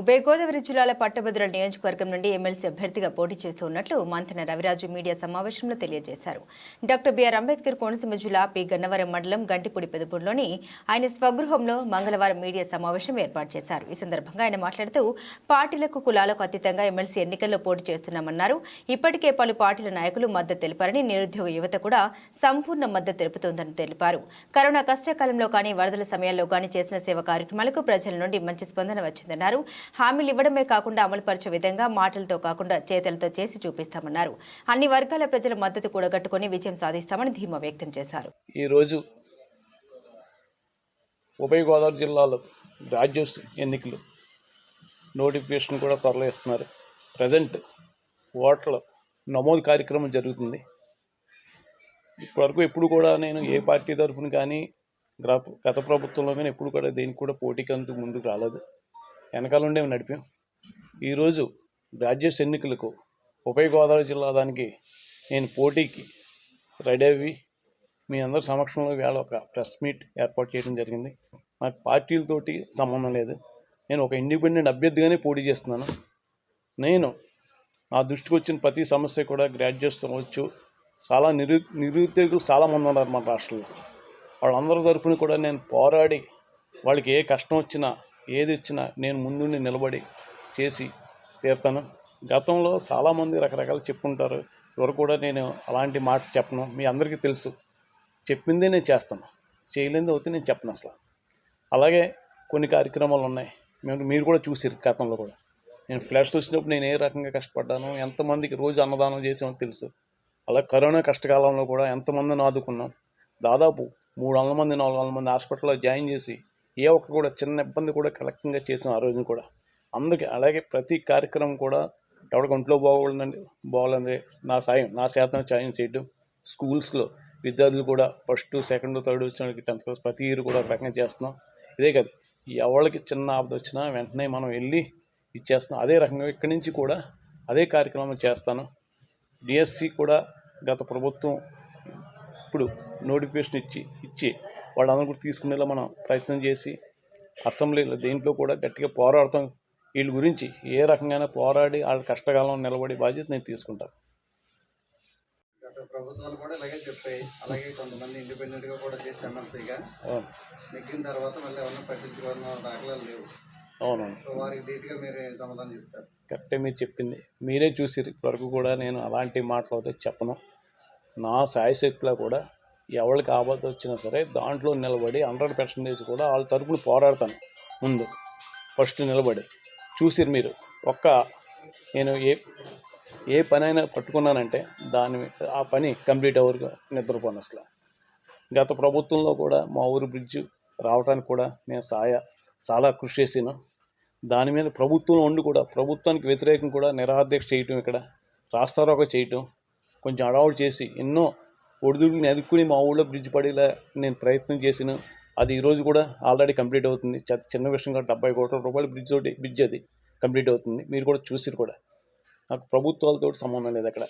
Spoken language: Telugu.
ఉభయ గోదావరి జిల్లాల పట్టభద్రుల నియోజకవర్గం నుండి ఎమ్మెల్సీ అభ్యర్థిగా పోటీ చేస్తున్నట్లు మంతన మంతెన రవిరాజు మీడియా సమావేశంలో తెలియజేశారు. డాక్టర్ బిఆర్ అంబేద్కర్ కోనసీమ జిల్లా పి గన్నవరం మండలం గంటిపూడి పెదపూడిలోని ఆయన స్వగృహంలో మంగళవారం మీడియా సమావేశం ఏర్పాటు చేశారు. ఈ సందర్భంగా ఆయన మాట్లాడుతూ పార్టీలకు కులాలకు అతీతంగా ఎమ్మెల్సీ ఎన్నికల్లో పోటీ చేస్తున్నామన్నారు. ఇప్పటికే పలు పార్టీల నాయకులు మద్దతు తెలిపారని నిరుద్యోగ యువత కూడా సంపూర్ణ మద్దతు తెలుపుతోందని తెలిపారు. కరోనా కష్టకాలంలో కానీ వరదల సమయాల్లో కానీ చేసిన సేవ కార్యక్రమాలకు ప్రజల నుండి మంచి స్పందన వచ్చిందన్నారు. హామీలు ఇవ్వడమే కాకుండా అమలుపరిచే విధంగా మాటలతో కాకుండా చేతలతో చేసి చూపిస్తామన్నారు. అన్ని వర్గాల ప్రజల మద్దతు కూడగట్టుకుని విజయం సాధిస్తామని ధీమా వ్యక్తం చేశారు. ఈరోజు ఉభయ గోదావరి జిల్లాలో రాజ్యోత్సవ ఎన్నికలు నోటిఫికేషన్ కూడా త్వరలో ఇస్తున్నారు. ప్రజెంట్ ఓట్ల నమోదు కార్యక్రమం జరుగుతుంది. ఇప్పటివరకు ఎప్పుడు కూడా నేను ఏ పార్టీ తరఫున కానీ గత ప్రభుత్వంలో కానీ ఎప్పుడు కూడా దేనికి కూడా పోటీకి అంటూ ముందుకు రాలేదు. వెనకాల ఉండే నడిపాం. ఈరోజు రాజ్యస్ ఎన్నికలకు ఉభయ గోదావరి జిల్లా దానికి నేను పోటీకి రెడీ అయ్యి మీ అందరి సమక్షంలో వేళ ఒక ప్రెస్ మీట్ ఏర్పాటు చేయడం జరిగింది. నాకు పార్టీలతోటి సంబంధం లేదు. నేను ఒక ఇండిపెండెంట్ అభ్యర్థిగానే పోటీ చేస్తున్నాను. నేను నా దృష్టికి వచ్చిన ప్రతి సమస్య కూడా గ్రాడ్యుయేట్స్ అవ్వచ్చు చాలా నిరు నిరుద్యోగులు చాలామంది ఉన్నారు మన రాష్ట్రంలో. వాళ్ళందరి తరఫున కూడా నేను పోరాడి వాళ్ళకి ఏ కష్టం వచ్చినా ఏది ఇచ్చినా నేను ముందుండి నిలబడి చేసి తీరుతాను. గతంలో చాలామంది రకరకాలు చెప్పుకుంటారు ఎవరు కూడా నేను అలాంటి మాటలు చెప్పను. మీ అందరికీ తెలుసు. చెప్పిందే నేను చేస్తాను. చేయలేనిది అవుతే నేను చెప్పను అసలు. అలాగే కొన్ని కార్యక్రమాలు ఉన్నాయి. మేము మీరు కూడా చూసారు గతంలో కూడా. నేను ఫ్లాట్స్ వచ్చినప్పుడు నేను ఏ రకంగా కష్టపడ్డాను ఎంతమందికి రోజు అన్నదానం చేసామో తెలుసు. అలా కరోనా కష్టకాలంలో కూడా ఎంతమందిని ఆదుకున్నాం. దాదాపు మూడు వందల మంది నాలుగు వందల మంది హాస్పిటల్లో జాయిన్ చేసి ఏ ఒక్క కూడా చిన్న ఇబ్బంది కూడా కలెక్టింగ్గా చేసాం ఆ రోజున కూడా. అందుకే అలాగే ప్రతి కార్యక్రమం కూడా ఎవరికి ఒంట్లో బాగోవాలని బాగాలని నా సాయం నా శాతం సాయం చేయడం. స్కూల్స్లో విద్యార్థులు కూడా ఫస్ట్ సెకండ్ థర్డ్ వచ్చిన వాళ్ళకి టెన్త్ క్లాస్ ప్రతి ఇయర్ కూడా ప్రకటన చేస్తున్నాం. ఇదే కదా ఎవరికి చిన్న ఆపద వచ్చినా వెంటనే మనం వెళ్ళి ఇచ్చేస్తాం అదే రకంగా ఇక్కడి నుంచి కూడా అదే కార్యక్రమం చేస్తాను. డిఎస్సి కూడా గత ప్రభుత్వం ఇప్పుడు నోటిఫికేషన్ ఇచ్చి ఇచ్చి వాళ్ళందరూ కూడా తీసుకునేలా మనం ప్రయత్నం చేసి అసెంబ్లీలో దేంట్లో కూడా గట్టిగా పోరాడతాం. వీళ్ళ గురించి ఏ రకంగానే పోరాడి వాళ్ళ కష్టకాలం నిలబడి బాధ్యత నేను తీసుకుంటాను ప్రభుత్వాలు కూడా ఇలాగే చెప్పాయి. అలాగే కొంతమంది ఇండిపెండెంట్గా కూడా చేసి ఎమ్మెల్సీగా. అవును నెగ్గిన తర్వాత మళ్ళీ ఏమన్నా పట్టించుకోవాలన్న దాఖలాలు లేవు. అవునవును. సో వారికి మీరు సమాధానం చెప్తారు. కరెక్టే మీరు చెప్పింది. మీరే చూసిరు ఇప్పటివరకు కూడా నేను అలాంటి మాటలు అయితే చెప్పను. నా సాయశక్తిలో కూడా ఎవరికి ఆపద వచ్చినా సరే దాంట్లో నిలబడి హండ్రెడ్ పర్సెంటేజ్ కూడా వాళ్ళ తరపున పోరాడతాను. ముందు ఫస్ట్ నిలబడి చూసిరు మీరు ఒక్క నేను ఏ ఏ పని అయినా పట్టుకున్నానంటే దాని మీద- ఆ పని కంప్లీట్ అవ్వరు నిద్రపోను అసలు. గత ప్రభుత్వంలో కూడా మా ఊరు బ్రిడ్జ్ రావడానికి కూడా నేను సాయ చాలా కృషి చేసాను దాని మీద ప్రభుత్వం ఉండి కూడా ప్రభుత్వానికి వ్యతిరేకం కూడా నిరాధ్యక్ష చేయటం ఇక్కడ రాస్తారోక చేయటం కొంచెం అడవాడు చేసి ఎన్నో ఒడిదుడుకుని ఎదుర్కొని మా ఊళ్ళో బ్రిడ్జ్ పడేలా నేను ప్రయత్నం చేసిన అది ఈరోజు కూడా ఆల్రెడీ కంప్లీట్ అవుతుంది. చిన్న విషయం కూడా డెబ్బై కోట్ల రూపాయల బ్రిడ్జ్ ఒకటి బ్రిడ్జ్ అది కంప్లీట్ అవుతుంది. మీరు కూడా చూసిరు కూడా. నాకు ప్రభుత్వాలతో సంబంధం లేదు అక్కడ.